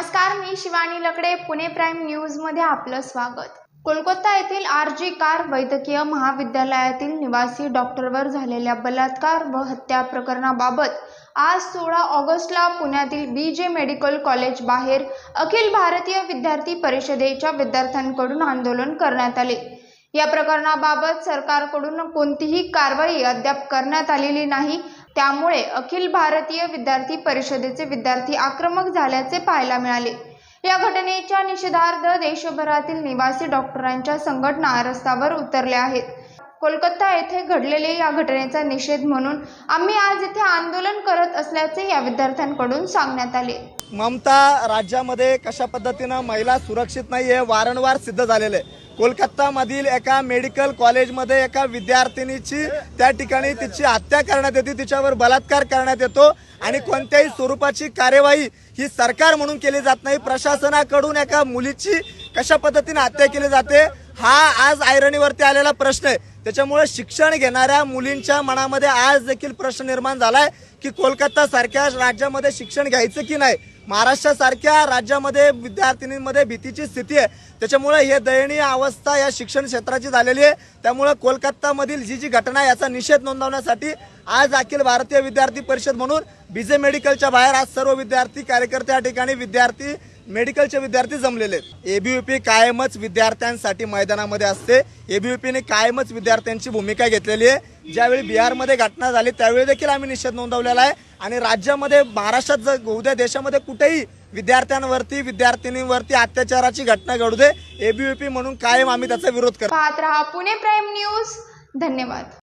नमस्कार मी शिवानी लकडे पुणे प्राईम न्यूजमध्ये आपलं स्वागत. कोलकाता येथील आर जी कार वैद्यकीय महाविद्यालयातील निवासी डॉक्टरवर झालेल्या बलात्कार व हत्या प्रकरणाबाबत आज सोळा ऑगस्टला पुण्यातील बी जे मेडिकल कॉलेज बाहेर अखिल भारतीय विद्यार्थी परिषदेच्या विद्यार्थ्यांकडून आंदोलन करण्यात आले. या प्रकरणाबाबत सरकारकडून कोणतीही कारवाई अद्याप करण्यात आलेली नाही त्यामुळे अखिल भारतीय विद्यार्थी परिषदेचे विद्यार्थी आक्रमक झाल्याचे पाहायला मिळाले. या घटनेच्या निषेधार्थ देशभरातील निवासी डॉक्टरांच्या संघटना रस्त्यावर उतरल्या आहेत. कोलकाता येथे घडलेले या घटनेचा निषेध म्हणून आम्ही आज इथे आंदोलन करत असल्याचे या विद्यार्थ्यांकडून सांगण्यात आले. ममता राज्यामध्ये कशा पद्धतीनं महिला सुरक्षित नाही हे वारंवार सिद्ध झालेलं आहे. कोलकातामधील एका मेडिकल कॉलेजमध्ये एका विद्यार्थिनीची त्या ठिकाणी तिची हत्या करण्यात येते तिच्यावर बलात्कार करण्यात येतो आणि कोणत्याही स्वरूपाची कार्यवाही ही सरकार म्हणून केली जात नाही. प्रशासनाकडून एका मुलीची कशा पद्धतीने हत्या केली जाते हा आज ऐरणीवरती आलेला प्रश्न आहे. त्याच्यामुळे शिक्षण घेणाऱ्या मुलींच्या मनामध्ये आज देखील प्रश्न निर्माण झालाय की कोलकाता सारख्या राज्यामध्ये शिक्षण घ्यायचं की नाही? महाराष्ट्रासारख्या राज्यामध्ये विद्यार्थिनींमध्ये भीतीची स्थिती आहे. त्याच्यामुळे हे दयनीय अवस्था या शिक्षण क्षेत्राची झालेली आहे. त्यामुळे कोलकातामधील जी जी घटना आहे याचा निषेध नोंदवण्यासाठी आज अखिल भारतीय विद्यार्थी परिषद म्हणून बीजे मेडिकलच्या बाहेर आज सर्व विद्यार्थी कार्यकर्ते या ठिकाणी विद्यार्थी मेडिकलचे विद्यार्थी जमलेले आहेत. एबीयूपी कायमच विद्यार्थ्यांसाठी मैदानामध्ये असते. एबीयूपीने कायमच विद्यार्थ्यांची भूमिका घेतलेली आहे. ज्यावेळी बिहारमध्ये घटना झाली त्यावेळी देखील आम्ही निषेध नोंदवलेला आहे. आणि राज्यामध्ये महाराष्ट्रात जर उद्या देशामध्ये कुठेही विद्यार्थ्यांवरती विद्यार्थिनींवरती अत्याचाराची घटना घडू दे एबीव्हीपी म्हणून कायम आम्ही त्याचा विरोध करतो. पाहत पुणे प्राईम न्यूज. धन्यवाद.